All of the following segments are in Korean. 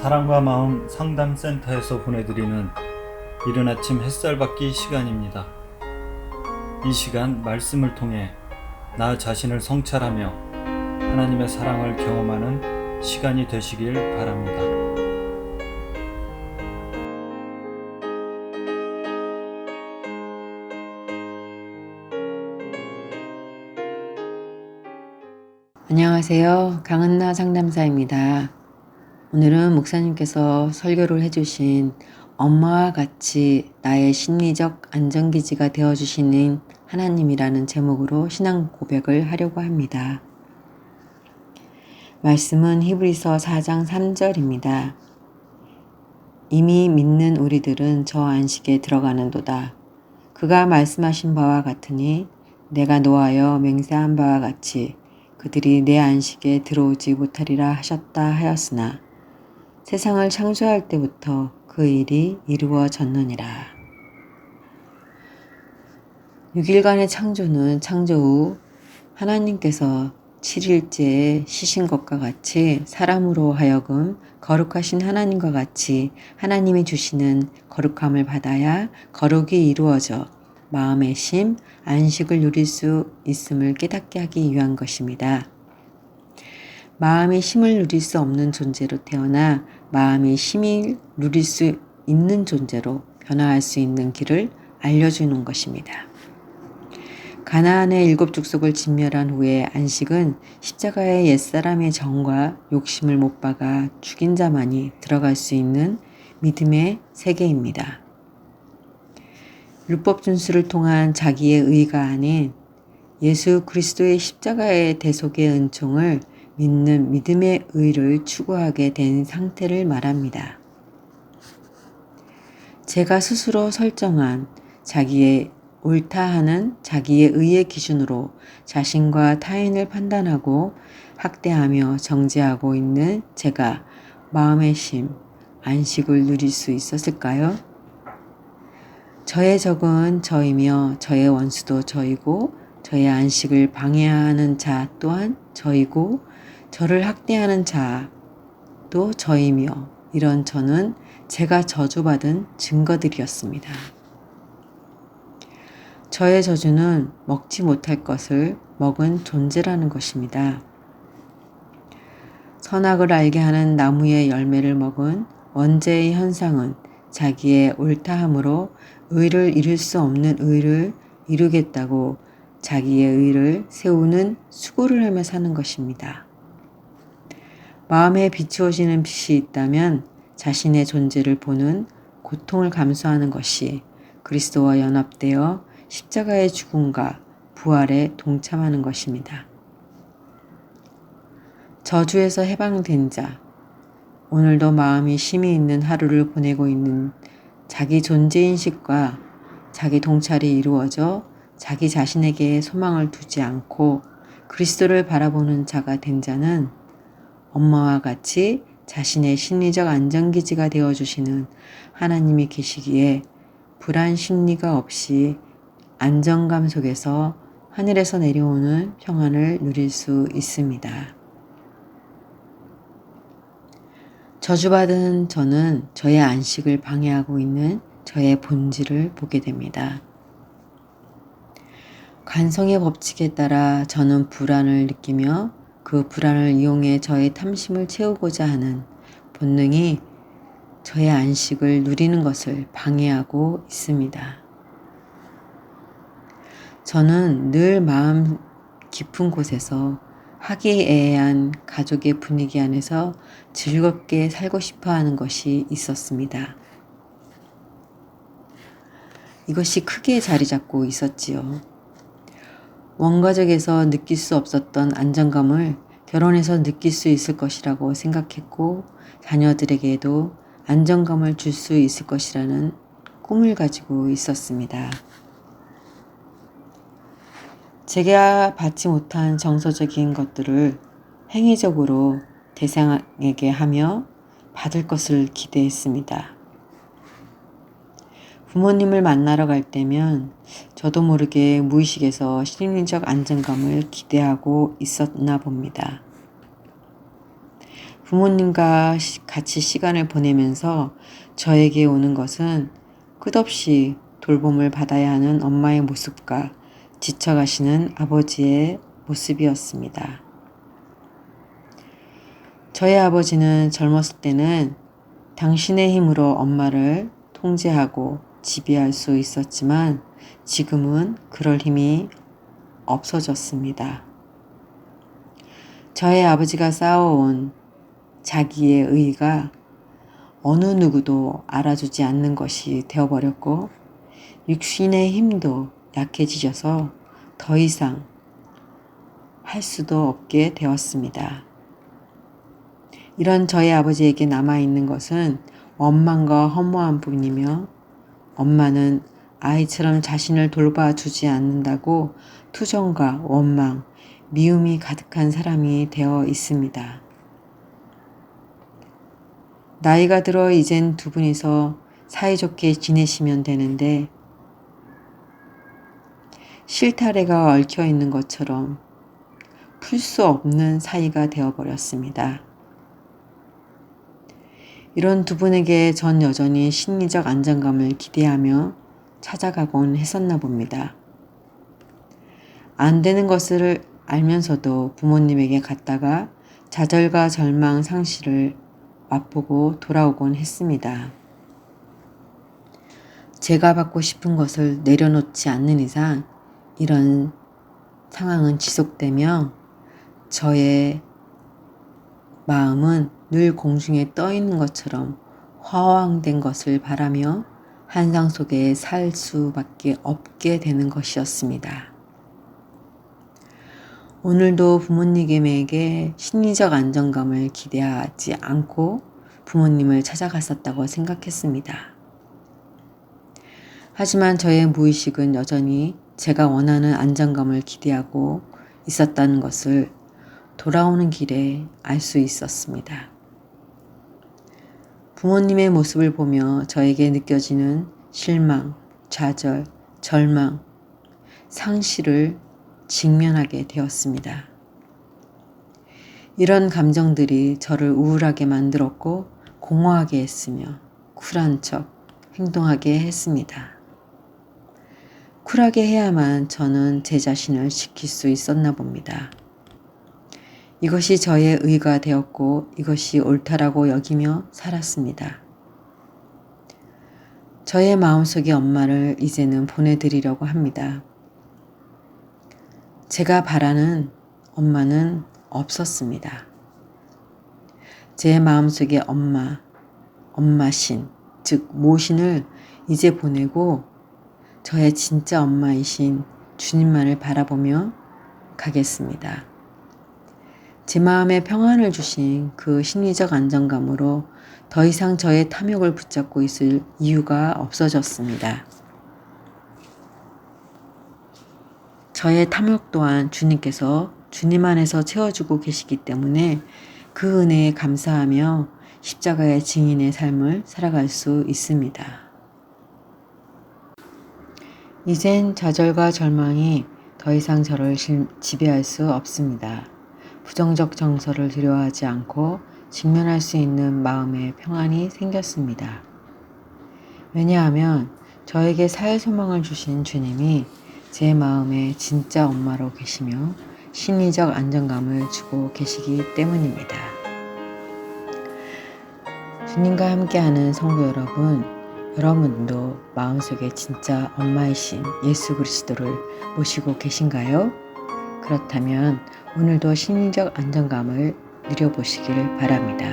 사랑과 마음 상담센터에서 보내드리는 이른 아침 햇살 받기 시간입니다. 이 시간 말씀을 통해 나 자신을 성찰하며 하나님의 사랑을 경험하는 시간이 되시길 바랍니다. 안녕하세요. 강은나 상담사입니다. 오늘은 목사님께서 설교를 해주신 엄마와 같이 나의 심리적 안정기지가 되어주시는 하나님이라는 제목으로 신앙 고백을 하려고 합니다. 말씀은 히브리서 4장 3절입니다. 이미 믿는 우리들은 저 안식에 들어가는도다. 그가 말씀하신 바와 같으니 내가 노하여 맹세한 바와 같이 그들이 내 안식에 들어오지 못하리라 하셨다 하였으나 세상을 창조할 때부터 그 일이 이루어졌느니라. 6일간의 창조는 창조 후 하나님께서 7일째에 쉬신 것과 같이 사람으로 하여금 거룩하신 하나님과 같이 하나님이 주시는 거룩함을 받아야 거룩이 이루어져 마음의 심, 안식을 누릴 수 있음을 깨닫게 하기 위한 것입니다. 마음의 힘을 누릴 수 없는 존재로 태어나 마음의 힘을 누릴 수 있는 존재로 변화할 수 있는 길을 알려주는 것입니다. 가나안의 일곱 족속을 진멸한 후에 안식은 십자가의 옛사람의 정과 욕심을 못 박아 죽인 자만이 들어갈 수 있는 믿음의 세계입니다. 율법 준수를 통한 자기의 의가 아닌 예수 그리스도의 십자가의 대속의 은총을 믿는 믿음의 의를 추구하게 된 상태를 말합니다. 제가 스스로 설정한 자기의 옳다 하는 자기의 의의 기준으로 자신과 타인을 판단하고 학대하며 정죄하고 있는 제가 마음의 심, 안식을 누릴 수 있었을까요? 저의 적은 저이며 저의 원수도 저이고 저의 안식을 방해하는 자 또한 저이고 저를 학대하는 자도 저이며 이런 저는 제가 저주받은 증거들이었습니다. 저의 저주는 먹지 못할 것을 먹은 존재라는 것입니다. 선악을 알게 하는 나무의 열매를 먹은 원죄의 현상은 자기의 옳다함으로 의를 이룰 수 없는 의를 이루겠다고 자기의 의를 세우는 수고를 하며 사는 것입니다. 마음에 비추어지는 빛이 있다면 자신의 존재를 보는 고통을 감수하는 것이 그리스도와 연합되어 십자가의 죽음과 부활에 동참하는 것입니다. 저주에서 해방된 자, 오늘도 마음이 심이 있는 하루를 보내고 있는 자기 존재인식과 자기 통찰이 이루어져 자기 자신에게 소망을 두지 않고 그리스도를 바라보는 자가 된 자는 엄마와 같이 자신의 심리적 안정기지가 되어주시는 하나님이 계시기에 불안 심리가 없이 안정감 속에서 하늘에서 내려오는 평안을 누릴 수 있습니다. 저주받은 저는 저의 안식을 방해하고 있는 저의 본질을 보게 됩니다. 관성의 법칙에 따라 저는 불안을 느끼며 그 불안을 이용해 저의 탐심을 채우고자 하는 본능이 저의 안식을 누리는 것을 방해하고 있습니다. 저는 늘 마음 깊은 곳에서 화기애애한 가족의 분위기 안에서 즐겁게 살고 싶어 하는 것이 있었습니다. 이것이 크게 자리 잡고 있었지요. 원가족에서 느낄 수 없었던 안정감을 결혼해서 느낄 수 있을 것이라고 생각했고 자녀들에게도 안정감을 줄 수 있을 것이라는 꿈을 가지고 있었습니다. 제가 받지 못한 정서적인 것들을 행위적으로 대상에게 하며 받을 것을 기대했습니다. 부모님을 만나러 갈 때면 저도 모르게 무의식에서 심리적 안정감을 기대하고 있었나 봅니다. 부모님과 시- 같이 시간을 보내면서 저에게 오는 것은 끝없이 돌봄을 받아야 하는 엄마의 모습과 지쳐가시는 아버지의 모습이었습니다. 저의 아버지는 젊었을 때는 당신의 힘으로 엄마를 통제하고 지배할 수 있었지만 지금은 그럴 힘이 없어졌습니다. 저의 아버지가 쌓아온 자기의 의가 어느 누구도 알아주지 않는 것이 되어버렸고 육신의 힘도 약해지셔서 더 이상 할 수도 없게 되었습니다. 이런 저의 아버지에게 남아있는 것은 원망과 허무한 뿐이며 엄마는 아이처럼 자신을 돌봐주지 않는다고 투정과 원망, 미움이 가득한 사람이 되어 있습니다. 나이가 들어 이젠 두 분이서 사이좋게 지내시면 되는데 실타래가 얽혀 있는 것처럼 풀 수 없는 사이가 되어버렸습니다. 이런 두 분에게 전 여전히 심리적 안정감을 기대하며 찾아가곤 했었나 봅니다. 안 되는 것을 알면서도 부모님에게 갔다가 좌절과 절망 상실을 맛보고 돌아오곤 했습니다. 제가 받고 싶은 것을 내려놓지 않는 이상 이런 상황은 지속되며 저의 마음은 늘 공중에 떠 있는 것처럼 화왕된 것을 바라며 한상 속에 살 수밖에 없게 되는 것이었습니다. 오늘도 부모님에게 심리적 안정감을 기대하지 않고 부모님을 찾아갔었다고 생각했습니다. 하지만 저의 무의식은 여전히 제가 원하는 안정감을 기대하고 있었다는 것을 돌아오는 길에 알 수 있었습니다. 부모님의 모습을 보며 저에게 느껴지는 실망, 좌절, 절망, 상실을 직면하게 되었습니다. 이런 감정들이 저를 우울하게 만들었고 공허하게 했으며 쿨한 척 행동하게 했습니다. 쿨하게 해야만 저는 제 자신을 지킬 수 있었나 봅니다. 이것이 저의 의가 되었고 이것이 옳다라고 여기며 살았습니다. 저의 마음속의 엄마를 이제는 보내드리려고 합니다. 제가 바라는 엄마는 없었습니다. 제 마음속의 엄마, 엄마신, 즉 모신을 이제 보내고 저의 진짜 엄마이신 주님만을 바라보며 가겠습니다. 제 마음에 평안을 주신 그 심리적 안정감으로 더 이상 저의 탐욕을 붙잡고 있을 이유가 없어졌습니다. 저의 탐욕 또한 주님께서 주님 안에서 채워주고 계시기 때문에 그 은혜에 감사하며 십자가의 증인의 삶을 살아갈 수 있습니다. 이젠 좌절과 절망이 더 이상 저를 지배할 수 없습니다. 부정적 정서를 두려워하지 않고 직면할 수 있는 마음의 평안이 생겼습니다. 왜냐하면 저에게 사회 소망을 주신 주님이 제 마음의 진짜 엄마로 계시며 심리적 안정감을 주고 계시기 때문입니다. 주님과 함께하는 성도 여러분, 여러분도 마음속에 진짜 엄마이신 예수 그리스도를 모시고 계신가요? 그렇다면 오늘도 심리적 안정감을 누려보시길 바랍니다.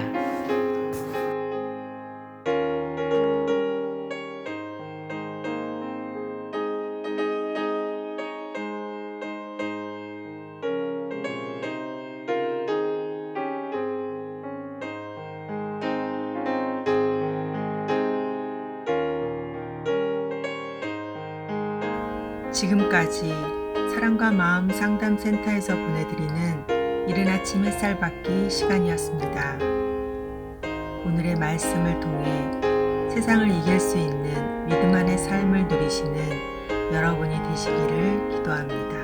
지금까지 사랑과 마음 상담센터에서 보내드리는 이른 아침 햇살 받기 시간이었습니다. 오늘의 말씀을 통해 세상을 이길 수 있는 믿음 안의 삶을 누리시는 여러분이 되시기를 기도합니다.